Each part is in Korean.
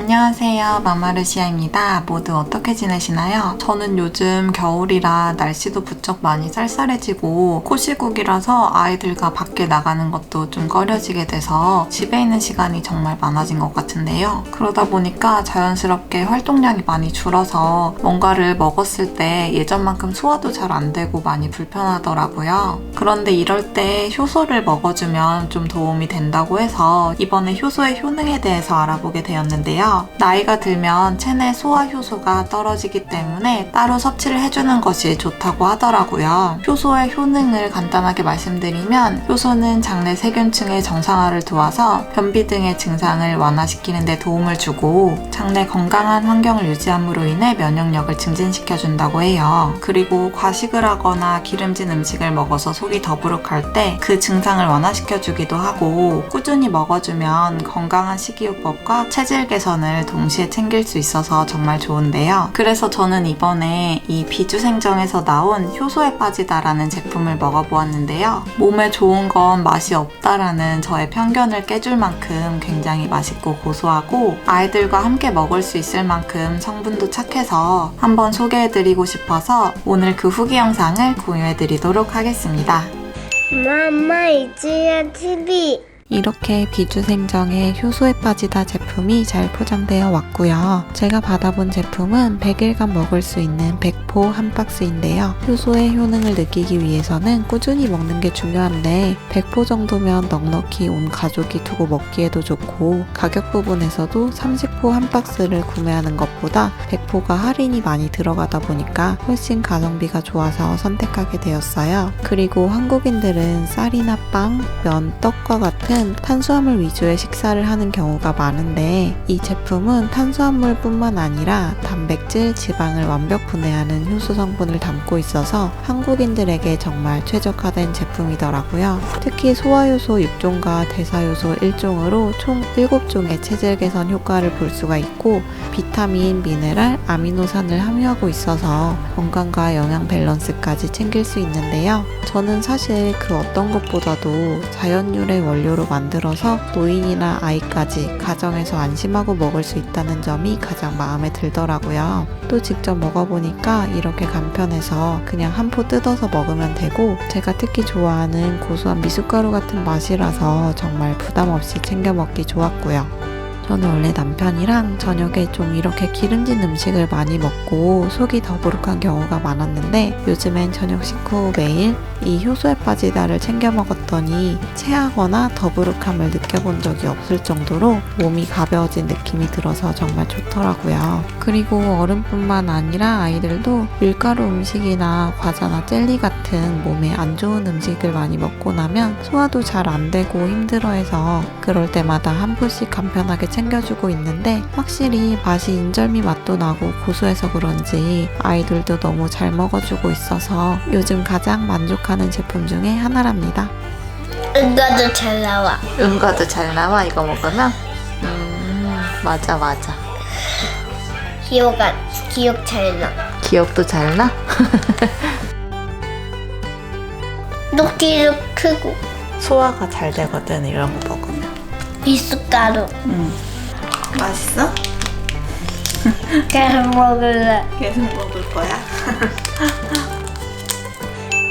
안녕하세요. 마마르시아입니다. 모두 어떻게 지내시나요? 저는 요즘 겨울이라 날씨도 부쩍 많이 쌀쌀해지고 코시국이라서 아이들과 밖에 나가는 것도 좀 꺼려지게 돼서 집에 있는 시간이 정말 많아진 것 같은데요. 그러다 보니까 자연스럽게 활동량이 많이 줄어서 뭔가를 먹었을 때 예전만큼 소화도 잘 안 되고 많이 불편하더라고요. 그런데 이럴 때 효소를 먹어주면 좀 도움이 된다고 해서 이번에 효소의 효능에 대해서 알아보게 되었는데요. 나이가 들면 체내 소화 효소가 떨어지기 때문에 따로 섭취를 해주는 것이 좋다고 하더라고요. 효소의 효능을 간단하게 말씀드리면 효소는 장내 세균층의 정상화를 도와서 변비 등의 증상을 완화시키는 데 도움을 주고 장내 건강한 환경을 유지함으로 인해 면역력을 증진시켜준다고 해요. 그리고 과식을 하거나 기름진 음식을 먹어서 속이 더부룩할 때 그 증상을 완화시켜주기도 하고 꾸준히 먹어주면 건강한 식이요법과 체질 개선 을 동시에 챙길 수 있어서 정말 좋은데요. 그래서 저는 이번에 이 비주생정에서 나온 효소에 빠지다라는 제품을 먹어보았는데요. 몸에 좋은 건 맛이 없다라는 저의 편견을 깨줄 만큼 굉장히 맛있고 고소하고 아이들과 함께 먹을 수 있을 만큼 성분도 착해서 한번 소개해드리고 싶어서 오늘 그 후기 영상을 공유해드리도록 하겠습니다. 마마 이지야 TV 이렇게 비주생정의 효소에 빠지다 제품이 잘 포장되어 왔고요. 제가 받아본 제품은 100일간 먹을 수 있는 100포 한 박스인데요. 효소의 효능을 느끼기 위해서는 꾸준히 먹는 게 중요한데 100포 정도면 넉넉히 온 가족이 두고 먹기에도 좋고 가격 부분에서도 30포 한 박스를 구매하는 것보다 100포가 할인이 많이 들어가다 보니까 훨씬 가성비가 좋아서 선택하게 되었어요. 그리고 한국인들은 쌀이나 빵, 면, 떡과 같은 탄수화물 위주의 식사를 하는 경우가 많은데 이 제품은 탄수화물뿐만 아니라 단백질, 지방을 완벽 분해하는 효소 성분을 담고 있어서 한국인들에게 정말 최적화된 제품이더라고요. 특히 소화효소 6종과 대사효소 1종으로 총 7종의 체질 개선 효과를 볼 수가 있고 비타민, 미네랄, 아미노산을 함유하고 있어서 건강과 영양 밸런스까지 챙길 수 있는데요. 저는 사실 그 어떤 것보다도 자연유래 원료로 만들어서 노인이나 아이까지 가정에서 안심하고 먹을 수 있다는 점이 가장 마음에 들더라고요. 또 직접 먹어보니까 이렇게 간편해서 그냥 한 포 뜯어서 먹으면 되고 제가 특히 좋아하는 고소한 미숫가루 같은 맛이라서 정말 부담 없이 챙겨 먹기 좋았고요. 저는 원래 남편이랑 저녁에 좀 이렇게 기름진 음식을 많이 먹고 속이 더부룩한 경우가 많았는데 요즘엔 저녁 식후 매일 이 효소에 빠지다를 챙겨 먹었더니 체하거나 더부룩함을 느껴본 적이 없을 정도로 몸이 가벼워진 느낌이 들어서 정말 좋더라고요. 그리고 어른뿐만 아니라 아이들도 밀가루 음식이나 과자나 젤리 같은 몸에 안 좋은 음식을 많이 먹고 나면 소화도 잘 안 되고 힘들어해서 그럴 때마다 한 포씩 간편하게 챙겨 주고 있는데 확실히 맛이 인절미 맛도 나고 고소해서 그런지 아이들도 너무 잘 먹어주고 있어서 요즘 가장 만족하는 제품 중에 하나랍니다. 응가도 잘 나와 은가도 잘 나와 이거 먹으면? 음 맞아 맞아 기억가 기억 잘 나. 기억도 잘 나? 녹기도 크고 소화가 잘 되거든 이런 거 먹으면 미숫가루 음 맛있어? 계속 먹을래. 계속 먹을 거야?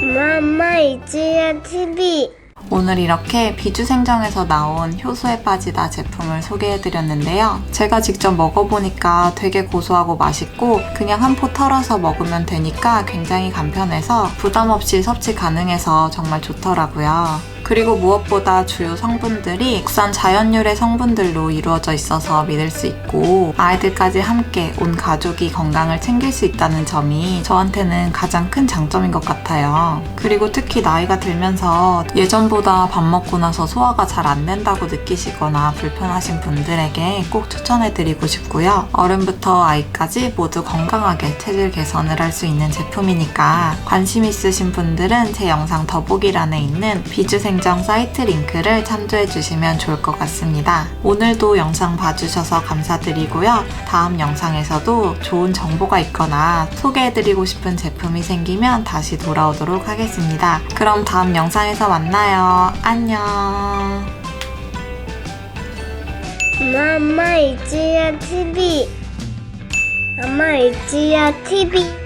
마마 이지야 TV 오늘 이렇게 비주생정에서 나온 효소에 빠지다 제품을 소개해드렸는데요. 제가 직접 먹어보니까 되게 고소하고 맛있고 그냥 한 포 털어서 먹으면 되니까 굉장히 간편해서 부담 없이 섭취 가능해서 정말 좋더라고요. 그리고 무엇보다 주요 성분들이 국산 자연유래 성분들로 이루어져 있어서 믿을 수 있고 아이들까지 함께 온 가족이 건강을 챙길 수 있다는 점이 저한테는 가장 큰 장점인 것 같아요. 그리고 특히 나이가 들면서 예전보다 밥 먹고 나서 소화가 잘 안 된다고 느끼시거나 불편하신 분들에게 꼭 추천해드리고 싶고요. 어른부터 아이까지 모두 건강하게 체질 개선을 할 수 있는 제품이니까 관심 있으신 분들은 제 영상 더보기란에 있는 비주생 정 사이트 링크를 참조해 주시면 좋을 것 같습니다. 오늘도 영상 봐주셔서 감사드리고요. 다음 영상에서도 좋은 정보가 있거나 소개해드리고 싶은 제품이 생기면 다시 돌아오도록 하겠습니다. 그럼 다음 영상에서 만나요. 안녕. 마마 이지야 TV. 엄마 이지야 TV.